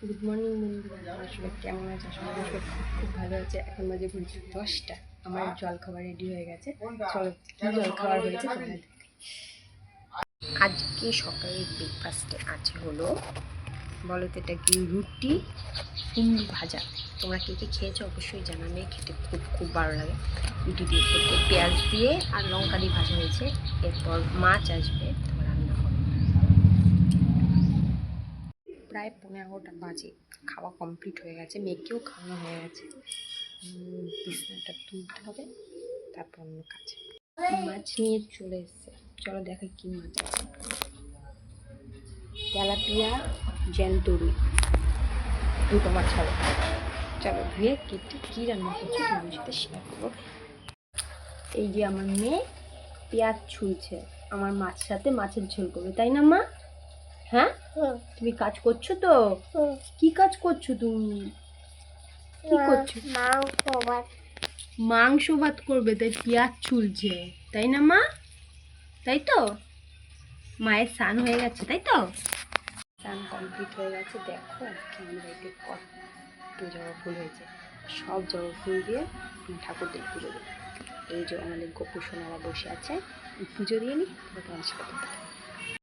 Good morning বন্ধুরা। আসলে কেমন আছে? আসলে আসলে খুব ভালো আছে। এখন মাঝে ঘুরছে দশটা। আমার জল খাবার রেডি হয়ে গেছে। চলো জল খাবার হয়েছে আজকে সকালের ব্রেকফাস্টে আছে হলো, বলো তো এটা কি, রুটি, কুমড়ো ভাজা। তোমরা কে কে খেয়েছো অবশ্যই জানাবে। খেতে খুব খুব ভালো লাগে। রুটি দিয়ে খেতে, পেঁয়াজ দিয়ে আর লঙ্কা দিয়ে ভাজা হয়েছে। এরপর মাছ আসবে তারপর রান্না হবে প্রায় পনেরোটা বাজে। খাওয়া কমপ্লিট হয়ে গেছে, মেয়েকেও খাওয়ানো হয়ে গেছে। বিছানাটা তুলতে হবে, তারপর অন্য কাজ। মাছ নিয়ে চলে এসছে। চলো দেখাই কি মাছ আছে। তেলাপিয়া জ্যান্তরুই দুটো মাছ হবে। চলো ধুয়ে কেটে কী রান্না করছি তোমার সাথে শেয়ার করব। এই যে আমার মেয়ে পেঁয়াজ ছুলছে আমার মাছ সাথে মাছের ঝোল করবে, তাই না মা? হ্যাঁ? তুমি কাজ করছ তো? কি কাজ করছ তুমি? কি করছ? মাংস ভাত মাংস ভাত করবে তাই পেঁয়াজ ছুলছে তাই না মা? তাই তো? মায়ের স্নান হয়ে গেছে তাই তো? স্নান কমপ্লিট হয়ে গেছে দেখো আজকে কত জবা ফুল হয়েছে। সব জবা ফুল দিয়ে ঠাকুরদের পুজো দিই এই যে আমাদের গোপু সোনারা বসে আছে পুজো দিয়ে নিই তারপর তোমাদের সাথে।